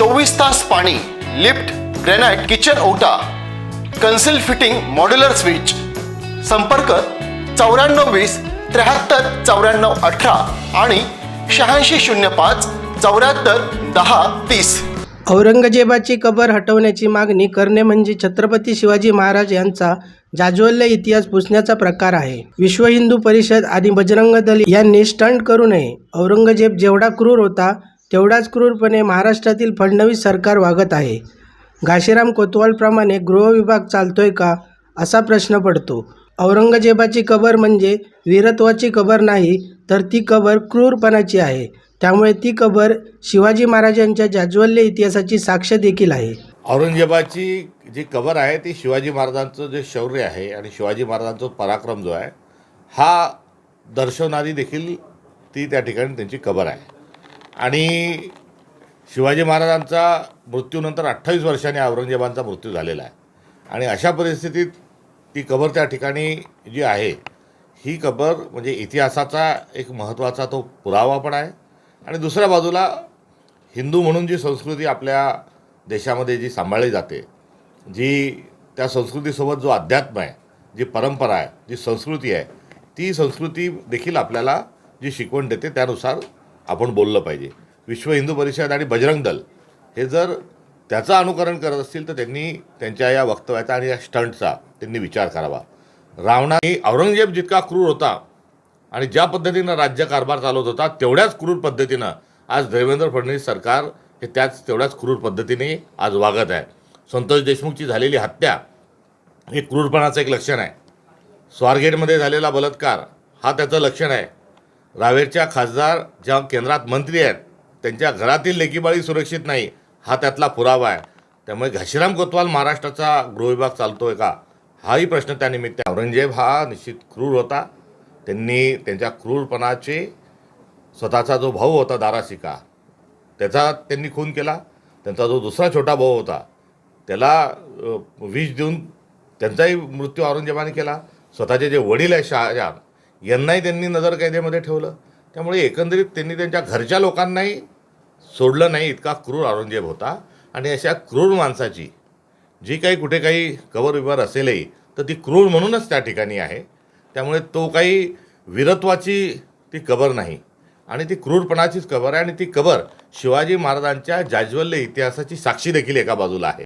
चोवीस तास पाणी लिफ्ट ग्रेनाइट किचन ओटा कन्सिल फिटिंग मॉड्युलर स्विच. संपर्क चौऱ्याण्णव वीस त्र्याहत्तर चौऱ्याण्णव अठरा आणि शहाऐंशी शून्य पाच चौऱ्याहत्तर दहा तीस. औरंगजेबाची कबर हटवण्याची मागणी करणे म्हणजे छत्रपती शिवाजी महाराज यांचा जाज्वल्य इतिहास पुसण्याचा प्रकार आहे. विश्व हिंदू परिषद आणि बजरंग दल यांनी स्टंट करू नये. औरंगजेब जेवढा क्रूर होता तेवढाच क्रूरपणे महाराष्ट्रातील फडणवीस सरकार वागत आहे. घाशीराम कोतवालप्रमाणे गृहविभाग चालतोय का? असा प्रश्न पडतो. औरंगजेबाची कबर म्हणजे वीरत्वाची कबर नाही तर ती कबर क्रूरपणाची आहे. त्यामुळे ती कबर शिवाजी महाराजांच्या जाज्वल्य इतिहासाची साक्ष देखील आहे. औरंगजेबाची जी कबर आहे ती शिवाजी महाराजांचं जे शौर्य आहे आणि शिवाजी महाराजांचा पराक्रम जो आहे हा दर्शवणारी देखील ती त्या ठिकाणी त्यांची कबर आहे. आणि शिवाजी महाराजांचा मृत्यूनंतर अठ्ठावीस वर्षांनी औरंगजेबांचा मृत्यू झालेला आहे. आणि अशा परिस्थितीत ती कबर त्या ठिकाणी जी आहे ही कबर म्हणजे इतिहासाचा एक महत्त्वाचा तो पुरावा पण आहे. आणि दुसऱ्या बाजूला हिंदू म्हणून जी संस्कृती आपल्या देशामध्ये जी सांभाळली जाते जी त्या संस्कृतीसोबत जो अध्यात्म आहे जी परंपरा आहे जी संस्कृती आहे ती संस्कृती देखील आपल्याला जी शिकवण देते त्यानुसार आपण बोललं पाहिजे. विश्व हिंदू परिषद आणि बजरंग दल हे जर त्याचं अनुकरण करत असतील तर त्यांनी त्यांच्या या वक्तव्याचा आणि या स्टंटचा त्यांनी विचार करावा. रावणाने औरंगजेब जितका क्रूर होता आणि ज्या पद्धतीनं राज्यकारभार चालवत होता तेवढ्याच क्रूर पद्धतीनं आज देवेंद्र फडणवीस सरकार हे त्याच तेवढ्याच क्रूर पद्धतीने आज वागत आहे. संतोष देशमुखची झालेली हत्या हे क्रूरपणाचं एक लक्षण आहे. स्वारगेटमध्ये झालेला बलात्कार हा त्याचं लक्षण आहे. रावेरच्या खासदार ज्या केंद्रात मंत्री आहेत त्यांच्या घरातील लेकीबाळी सुरक्षित नाही हा त्यातला पुरावा आहे. त्यामुळे घाशीराम कोतवाल महाराष्ट्राचा गृहविभाग चालतो आहे का? हाही प्रश्न त्यानिमित्त आहे. औरंगजेब हा निश्चित क्रूर होता. त्यांनी त्यांच्या क्रूरपणाचे स्वतःचा जो भाऊ होता दाराशिका त्याचा त्यांनी खून केला. त्यांचा जो दुसरा छोटा भाऊ होता त्याला विष देऊन त्यांचाही मृत्यू औरंगजेबाने केला. स्वतःचे जे वडील आहे शहाजहान यांनाही त्यांनी नजरकैदेमध्ये ठेवलं. त्यामुळे एकंदरीत त्यांनी त्यांच्या घरच्या लोकांनाही सोडलं नाही इतका क्रूर औरंगजेब होता. आणि अशा क्रूर माणसाची जी काही कुठे काही कवर विवर असेलही तर ती क्रूर म्हणूनच त्या ठिकाणी आहे. त्यामुळे तो काही वीरत्वाची ती कबर नाही. आणि ती क्रूरपणाचीच कबर आहे. आणि ती कबर शिवाजी महाराजांच्या जाज्वल्य इतिहासाची साक्षी देखील एका बाजूला आहे.